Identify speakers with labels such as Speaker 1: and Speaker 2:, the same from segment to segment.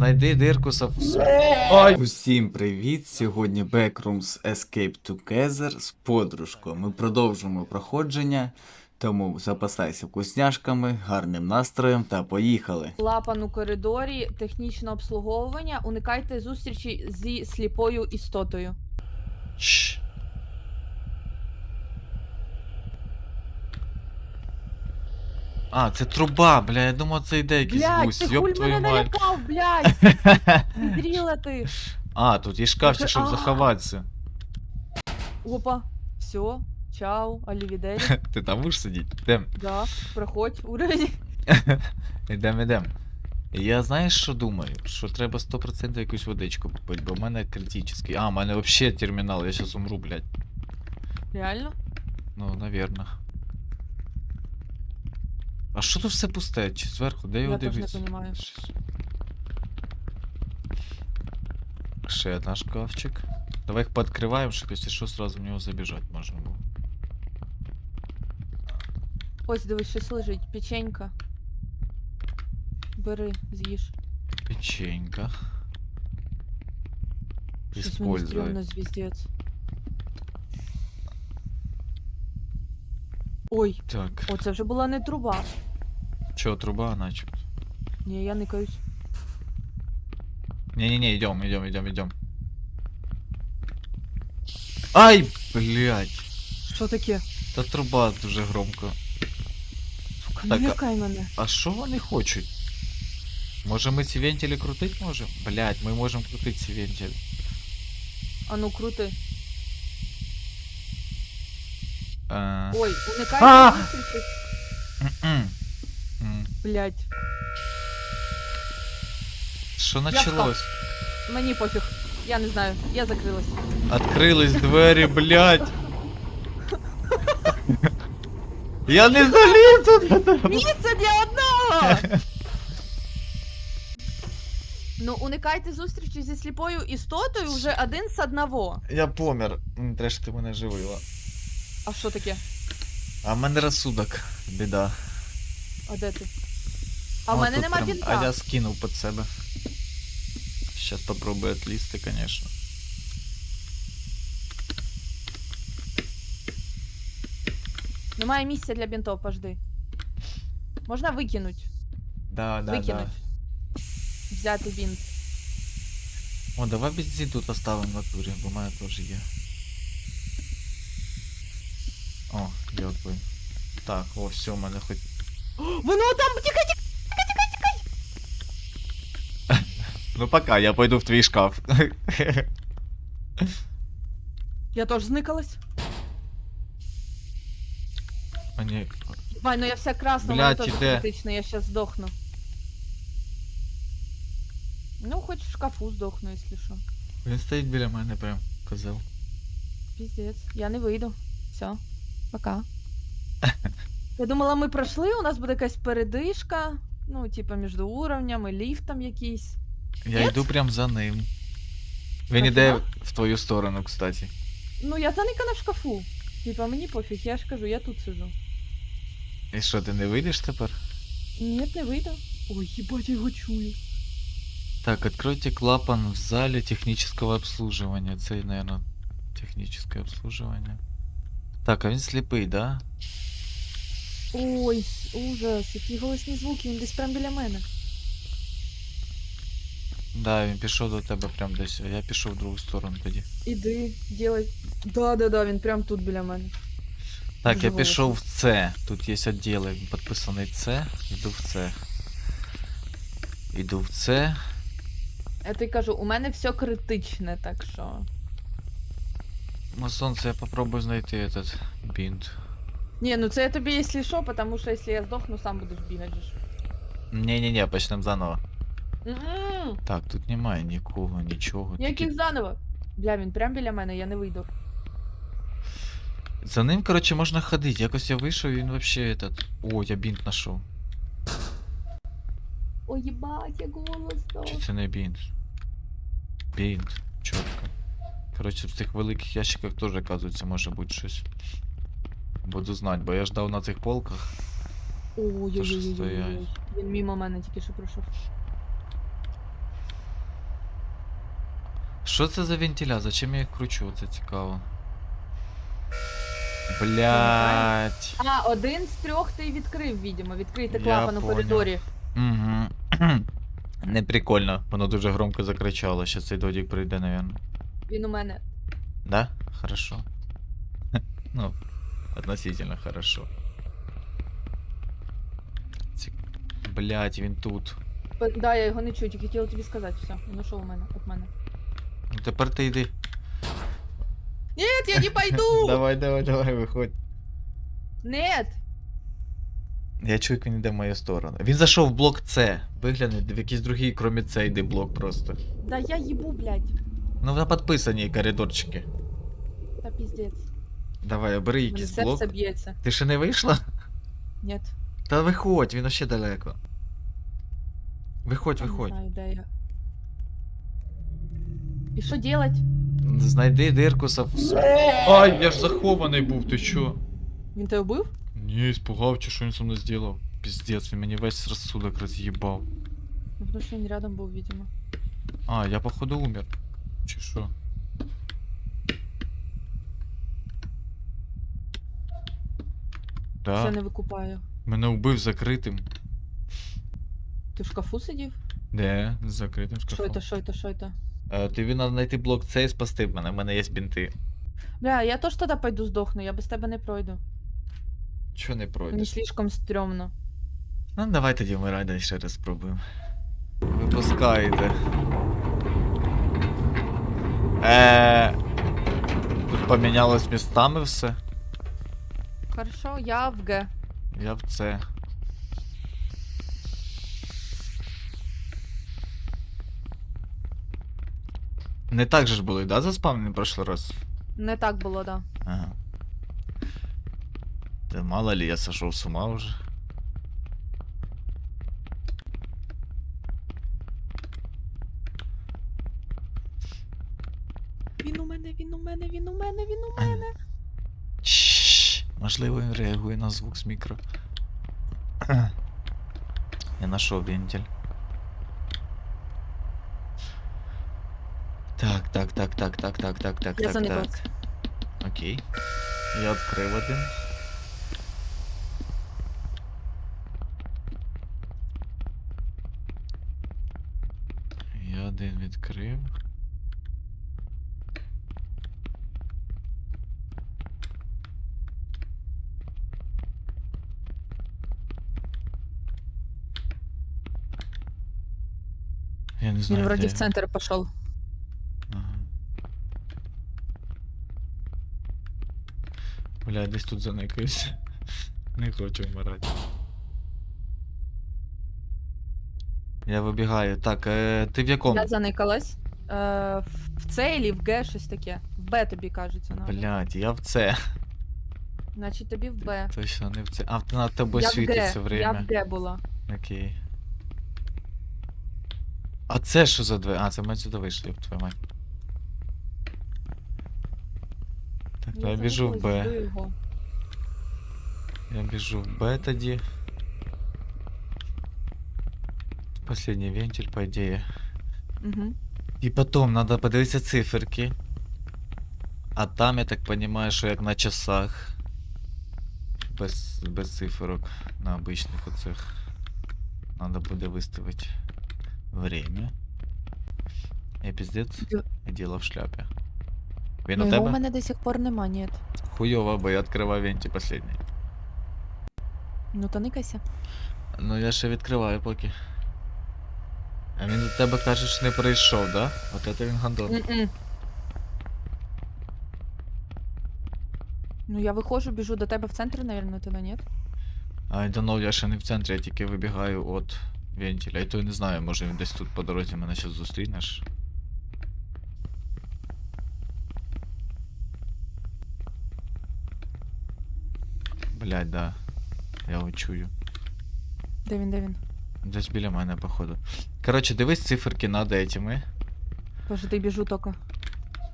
Speaker 1: Знайди дирку сафусу. Усім привіт! Сьогодні Backrooms Escape Together з подружкою. Ми продовжуємо проходження, тому запасайся вкусняшками, гарним настроєм та поїхали.
Speaker 2: Лапан у коридорі, технічне обслуговування. Уникайте зустрічі зі сліпою істотою.
Speaker 1: Чш. А, це труба, бля, я думав, це йде якийсь
Speaker 2: Блядь,
Speaker 1: гусь,
Speaker 2: ти
Speaker 1: йоп твою мать.
Speaker 2: налякав, блядь! Підріла ти.
Speaker 1: А, тут є шкафчик, щоб
Speaker 2: А.
Speaker 1: заховатися.
Speaker 2: Опа, все, чао, алівідері.
Speaker 1: Ти там будеш сидіти? Йдем,
Speaker 2: Да, проходь уровень.
Speaker 1: йдем, йдем. Я знаєш, що думаю? Що треба 100% якусь водичку попити, бо в мене критичний. А, в мене вообще термінал, я зараз умру, блядь.
Speaker 2: Реально?
Speaker 1: Ну, навірно. А що тут все пусте? Чи зверху? Де його
Speaker 2: Я теж не
Speaker 1: дивитися?
Speaker 2: понімаю.
Speaker 1: Щось. Ще одна шкафчик. Давай їх пооткриваємо, щоб якщо що, сразу в нього забіжати можна було.
Speaker 2: Ось дивись, щось лежить. Печенька. Бери, з'їж.
Speaker 1: Печенька.
Speaker 2: Щось мені
Speaker 1: Используй.
Speaker 2: звіздець. Ой,
Speaker 1: Так.
Speaker 2: о, це вже була не труба.
Speaker 1: Чё, труба начебто?
Speaker 2: Ні, я никаюсь.
Speaker 1: Не-не-не, идем, идем, идем, идем. Ай, блядь.
Speaker 2: Що таке?
Speaker 1: Та труба дуже громко.
Speaker 2: Сука,
Speaker 1: Так,
Speaker 2: не
Speaker 1: а-
Speaker 2: лякай мене.
Speaker 1: А що вони хочуть? Може ми ці вентилі крутить можемо? Блядь, ми можемо крутити ці вентилі.
Speaker 2: А ну крути.
Speaker 1: Е,
Speaker 2: Ой,
Speaker 1: А!
Speaker 2: уникайте зустрічі.
Speaker 1: м-м.
Speaker 2: Блять,
Speaker 1: Що началось?
Speaker 2: мені пофіг. Я не знаю, я закрилась.
Speaker 1: Открились двері, блядь. Я не залізу!
Speaker 2: Місце для одного! Ну, уникайте зустрічі зі сліпою істотою вже один з одного.
Speaker 1: Я помер. М, Треш, ти мене живила.
Speaker 2: А що таке?
Speaker 1: А в мене розсудок. Біда.
Speaker 2: А де ти? А в мене
Speaker 1: тут
Speaker 2: нема
Speaker 1: прям-
Speaker 2: бінта.
Speaker 1: А я скинув під себе. Сейчас попробую отлізти, конечно.
Speaker 2: Немає місця для бінтов, пожди. Можна викинуть.
Speaker 1: Да, да,
Speaker 2: Викинуть.
Speaker 1: да.
Speaker 2: Взяти бінт.
Speaker 1: О, давай бензин тут оставим в натурі, бо в мене теж є. О, дякую. Так, о, все, в мене хоч.
Speaker 2: Воно там тікай, тікай!
Speaker 1: Ну пока, я пойду в твій шкаф.
Speaker 2: Я теж зникалась.
Speaker 1: Мені.
Speaker 2: Вай, ну я вся красна,
Speaker 1: Блядь,
Speaker 2: мене теж
Speaker 1: іде.
Speaker 2: критично, я щас здохну. Ну, хоч в шкафу здохну, якщо що.
Speaker 1: Він стоїть біля мене прям, козел.
Speaker 2: Піздець, я не вийду. Все, пока. Я думала, ми пройшли, у нас буде якась передишка. Ну, типа, між уровнями, ліфт там якийсь.
Speaker 1: Я
Speaker 2: Нет?
Speaker 1: йду прям за ним. Він іде в твою сторону, кстати.
Speaker 2: Ну, я заникана в шкафу. Типа, мені пофіг, я ж кажу, я тут сижу.
Speaker 1: І що, ти не вийдеш тепер?
Speaker 2: Ні, не вийду. Ой, їбать, я його чую.
Speaker 1: Так, откройте клапан в зале технического обслуживания. Це, наверное, техническое обслуживание. Так, а він сліпий, да?
Speaker 2: Ой, ужас, які голосні звуки, він десь прям біля мене.
Speaker 1: Да, він пішов до тебе прям десь, а я пішов в другу сторону тоді.
Speaker 2: Іди, ділай. Да, да, да, він прям тут біля мене.
Speaker 1: Так,
Speaker 2: Дуже
Speaker 1: я пішов в
Speaker 2: голосно.
Speaker 1: С. Тут є відділи, підписаний С. Іду в С. Іду в С.
Speaker 2: Я тобі кажу, у мене все критичне, так що.
Speaker 1: На сонце я попробую знайти этот бінт.
Speaker 2: Ні, ну це я тобі, якщо що, тому що якщо я здохну, сам будеш бігати. же ж.
Speaker 1: Ні-ні-ні, почнемо заново.
Speaker 2: М-м,
Speaker 1: Так, тут немає нікого, нічого.
Speaker 2: Яких
Speaker 1: тільки-
Speaker 2: заново? Бля, він прям біля мене, я не вийду.
Speaker 1: За ним, короче, можна ходити. Якось я вийшов, він вообще этот. О, я бінт знайшов.
Speaker 2: Ой, їбать, як голосно.
Speaker 1: Чи це не бінт? Бінт, чітко. Коротше, в цих великих ящиках теж, оказується, може бути щось. Буду знати, бо я ждав на цих полках.
Speaker 2: Ой-ой-ой.
Speaker 1: стоять.
Speaker 2: Він мимо мене тільки що пройшов.
Speaker 1: Що це за вентиля? Зачем я їх кручу? Це цікаво. Блять.
Speaker 2: А, один з трьох ти відкрив, відомо. Відкрийте
Speaker 1: Я
Speaker 2: клапан у
Speaker 1: понял.
Speaker 2: коридорі.
Speaker 1: Угу. Не прикольно. Воно дуже громко закричало. Щас цей додік прийде, наверное.
Speaker 2: Він у мене.
Speaker 1: Да? Хорошо. Ну, относительно хорошо. Ці... Блять, він тут.
Speaker 2: П- Да, я його не чую, тільки хотіла тобі сказати. Все, він ушов у мене, від мене.
Speaker 1: Тепер ти йди.
Speaker 2: Нет, я не пойду!
Speaker 1: Давай, давай, давай, виходь.
Speaker 2: Нет!
Speaker 1: Я чую, як він йде в мою сторону. Він зайшов в блок С. Вигляне, в якийсь другий, крім С, йде блок просто.
Speaker 2: Да я їбу, блядь.
Speaker 1: Ну, на підписані коридорчики.
Speaker 2: Та піздець.
Speaker 1: Давай, обери
Speaker 2: Мене
Speaker 1: якийсь блок.
Speaker 2: серце б'ється.
Speaker 1: Ти ще не вийшла?
Speaker 2: Нет.
Speaker 1: Та виходь, він ще далеко. Виходь,
Speaker 2: Я Не
Speaker 1: виходь.
Speaker 2: знаю, де я. І що делать?
Speaker 1: Знайди дирку со... Ай, я ж захований був, ти чо?
Speaker 2: Він тебе вбив?
Speaker 1: Ні, испугав, чи що він со мною зробив. Піздець, він мені весь розсудок роз'їбав.
Speaker 2: Ну, тому що він рядом був, видимо.
Speaker 1: А, я походу умер. Чи що?
Speaker 2: Все
Speaker 1: Да,
Speaker 2: не викупаю.
Speaker 1: мене вбив закритим.
Speaker 2: Ти в шкафу сидів?
Speaker 1: Де? З закритим
Speaker 2: Що
Speaker 1: шкафом.
Speaker 2: це, це, що це?
Speaker 1: Е, тобі треба знайти блок цей і спасти мене, в мене є бінти.
Speaker 2: Бля, я теж тоді пойду здохну, я без тебе не пройду.
Speaker 1: Чого не
Speaker 2: Мені
Speaker 1: пройдеш?
Speaker 2: слишком стрьомно.
Speaker 1: Ну давай тоді вмирай, дай ще раз спробуємо. Випускайте. Е. Тут помінялось містами все.
Speaker 2: Хорошо, я в Г.
Speaker 1: Я в це. Не так же ж було, да, заспавнений прошлый раз?
Speaker 2: Не так було, да.
Speaker 1: Ага. Да мало ли, я сошел с ума уже.
Speaker 2: Він у мене, він у мене, він у мене, він у мене.
Speaker 1: Чш, можливо, він реагує на звук з мікро. Я знайшов вентиль. Так, так, так, так, так, так, так, так,
Speaker 2: Я
Speaker 1: так,
Speaker 2: заникалась.
Speaker 1: так. Окей. Я відкрив один. Я один відкрив. Я не знаю.
Speaker 2: Він вроді
Speaker 1: де
Speaker 2: в центр пішов.
Speaker 1: Бля, десь тут заникаюсь. Не хочу вмирати. Я вибігаю. Так, е, ти в якому?
Speaker 2: Я заникалась. Е, в- в С или в Г щось таке. В Б тобі кажеться. надо.
Speaker 1: Блядь, я в це.
Speaker 2: Значить тобі в Б.
Speaker 1: Точно не в це. А на тебе
Speaker 2: Я в
Speaker 1: світиться
Speaker 2: Г. Я в
Speaker 1: время.
Speaker 2: Г була.
Speaker 1: Окей. А це що за двері? А, це ми сюди вийшли, в твою мать. я біжу в
Speaker 2: заникалась,
Speaker 1: Б.
Speaker 2: жду його.
Speaker 1: Я біжу в Б тоді. Последний вентиль, по ідеї.
Speaker 2: Угу.
Speaker 1: І потом надо подивитися циферки. А там, я так понимаю, що як на часах. Без, без циферок на обичних оцих. Надо буде виставити время. Я піздець.
Speaker 2: Д-
Speaker 1: І діло в шляпі. Він
Speaker 2: Ну,
Speaker 1: у
Speaker 2: його у
Speaker 1: тебе?
Speaker 2: мене до сих пор нема, ні.
Speaker 1: Хуйово, бо я відкривав вентиль последній.
Speaker 2: Ну то никайся.
Speaker 1: Ну я ще відкриваю поки. А він до тебе каже, що не прийшов, да? От це він гандон.
Speaker 2: Ну я виходжу, біжу до тебе в центр, наверное, тоді ні?
Speaker 1: I don't know, я ще не в центрі, я тільки вибігаю от вентиля. І то я не знаю, може він десь тут по дорозі мене ще зустрінеш. Блять, да. Я його чую.
Speaker 2: Де він, де він?
Speaker 1: Десь біля мене, походу. Коротше, дивись циферки над этими.
Speaker 2: Боже, ти біжу тільки.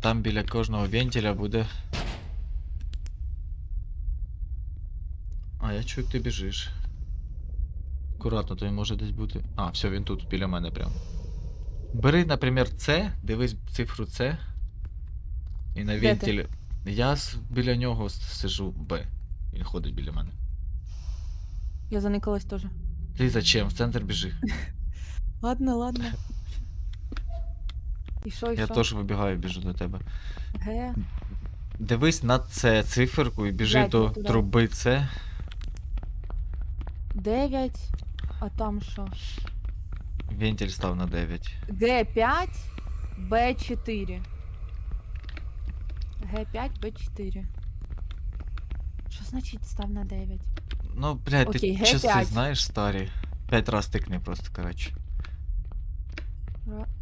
Speaker 1: Там біля кожного вентиля буде. А, я чую, ти біжиш. Акуратно, то він може десь бути. А, все, він тут, біля мене прям. Бери, наприклад, С, дивись цифру С. І на вентилі. Я біля нього сижу Б. Він ходить біля мене.
Speaker 2: Я заникалась теж.
Speaker 1: Ти зачем? В центр біжи.
Speaker 2: Ладно, ладно. І що, і
Speaker 1: Я
Speaker 2: що?
Speaker 1: теж вибігаю, біжу до тебе.
Speaker 2: Ге.
Speaker 1: Дивись на С циферку і біжи
Speaker 2: Блядь,
Speaker 1: до
Speaker 2: я туди.
Speaker 1: труби С.
Speaker 2: 9. А там що?
Speaker 1: Вентиль став на 9.
Speaker 2: Г5, Б4. Г5, Б4. Що значить став на 9?
Speaker 1: Ну, блядь,
Speaker 2: Окей,
Speaker 1: ти Г часи
Speaker 2: 5
Speaker 1: знаєш старі. П'ять раз тикни просто, коротше.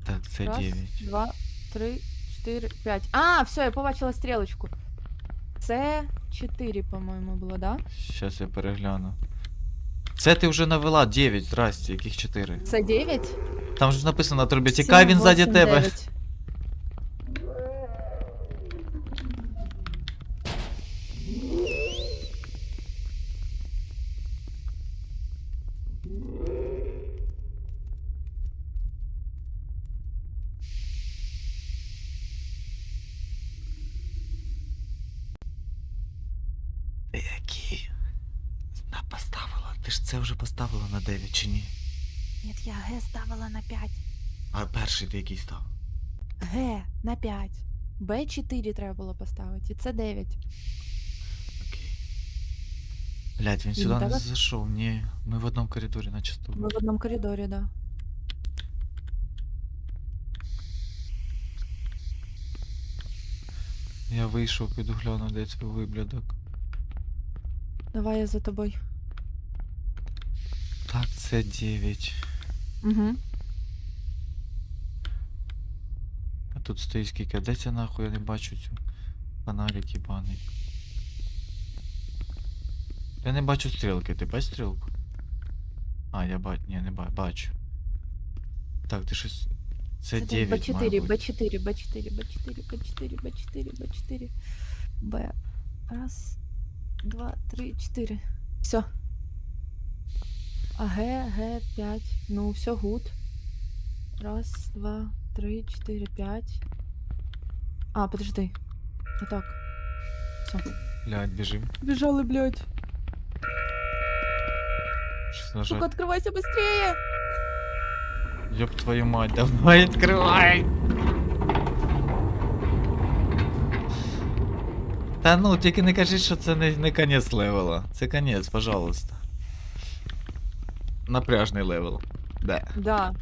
Speaker 1: Так, це
Speaker 2: Раз,
Speaker 1: 9.
Speaker 2: два, три, чотири, п'ять. А, все, я побачила стрілочку. Це 4, по-моєму, було, да?
Speaker 1: Щас я перегляну. Це ти вже навела 9, здрасті, яких 4.
Speaker 2: Це 9?
Speaker 1: Там же написано на трубі, тікай він ззаді тебе. 9. Це вже поставила на 9 чи ні?
Speaker 2: Ні, я Г ставила на 5.
Speaker 1: А перший ти який став?
Speaker 2: Г на 5. Б4 треба було поставити. І це 9.
Speaker 1: Окей. Блять, він сюди не зайшов. Ні, ми в одному коридорі наче з
Speaker 2: Ми в одному коридорі, да.
Speaker 1: Я вийшов, піду гляну, де цей виблядок.
Speaker 2: Давай я за тобою.
Speaker 1: Так, це 9.
Speaker 2: Угу.
Speaker 1: А тут стоїть скільки. А Де це нахуй? Я не бачу цю фонарик єбаний. Я не бачу стрілки, ти бачиш стрілку? А, я бачу. Ні, не бачу. Бачу. Так, ти щось. Це 9.
Speaker 2: Б4,
Speaker 1: має бути.
Speaker 2: Б4, Б4, Б4, Б4, Б4, Б4. Б. Раз, два, три, чотири. Все. А Г, Г, 5. Ну, все гуд. Раз, два, три, чотири, п'ять. А, подожди. Отак. Все.
Speaker 1: Блядь, біжим.
Speaker 2: Біжали, блядь.
Speaker 1: Щось
Speaker 2: Сука,
Speaker 1: нажать.
Speaker 2: открывайся быстрее!
Speaker 1: Ёб твою мать, давай відкривай! Та ну, тільки не кажіть, що це не, не конець левела. Це конець, пожалуйста. Напряжний левел. Да.
Speaker 2: Да.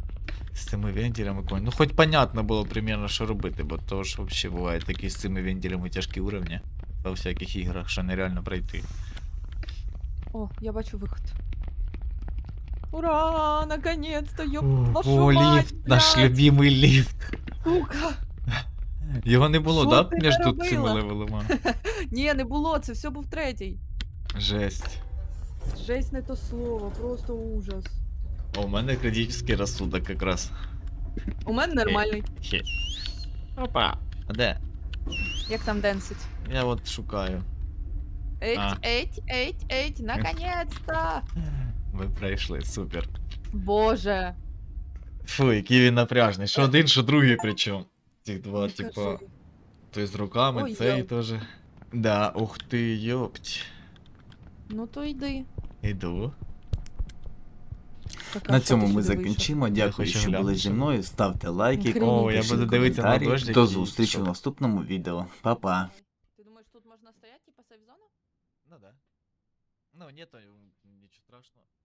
Speaker 1: З цими вентилями конь. Ну хоч понятно було примерно, що робити, бо то ж взагалі буває такі з цими вентилями тяжкі уровні. Во всяких іграх, що нереально пройти.
Speaker 2: О, я бачу виход. Ура! Наконец-то, ёб вашу
Speaker 1: О,
Speaker 2: мать,
Speaker 1: ліфт, наш
Speaker 2: блядь,
Speaker 1: любимий ліфт.
Speaker 2: сука!
Speaker 1: Його не було,
Speaker 2: Що
Speaker 1: да,
Speaker 2: ти
Speaker 1: між тут
Speaker 2: наробила?
Speaker 1: цими левелами?
Speaker 2: Ні, не було, це все був третій.
Speaker 1: Жесть.
Speaker 2: Жесть не то слово, просто ужас.
Speaker 1: О, у мене критичний розсудок якраз.
Speaker 2: У мене нормальний.
Speaker 1: Хе. Опа. А де?
Speaker 2: Як там денсить?
Speaker 1: Я от шукаю.
Speaker 2: Еть,
Speaker 1: А.
Speaker 2: еть, еть, еть, наконец-то!
Speaker 1: Ви прийшли, супер.
Speaker 2: Боже.
Speaker 1: Фу, який він напряжний. Що один, що другий причому. Цих два, типа,
Speaker 2: кажи.
Speaker 1: той з руками,
Speaker 2: Ой,
Speaker 1: цей
Speaker 2: йоп.
Speaker 1: теж. Да, ух ти, йопть.
Speaker 2: Ну то йди.
Speaker 1: Іду.
Speaker 2: Так, а
Speaker 1: На
Speaker 2: що
Speaker 1: цьому
Speaker 2: ти
Speaker 1: ми
Speaker 2: сюди вийшов?
Speaker 1: закінчимо. Дякую,
Speaker 2: Ну,
Speaker 1: що були
Speaker 3: глянути,
Speaker 1: зі мною. Ставте лайки,
Speaker 2: Охренеть.
Speaker 1: О, я
Speaker 2: Пишіть
Speaker 1: буду дивитися на коментарі. дождик. До
Speaker 3: і
Speaker 1: зустрічі
Speaker 3: що?
Speaker 1: в наступному відео. Па-па.
Speaker 2: Ти думаєш, тут можна стояти, типа сейф-зона?
Speaker 1: Ну да. Ну, нет, ничего страшного. Ой.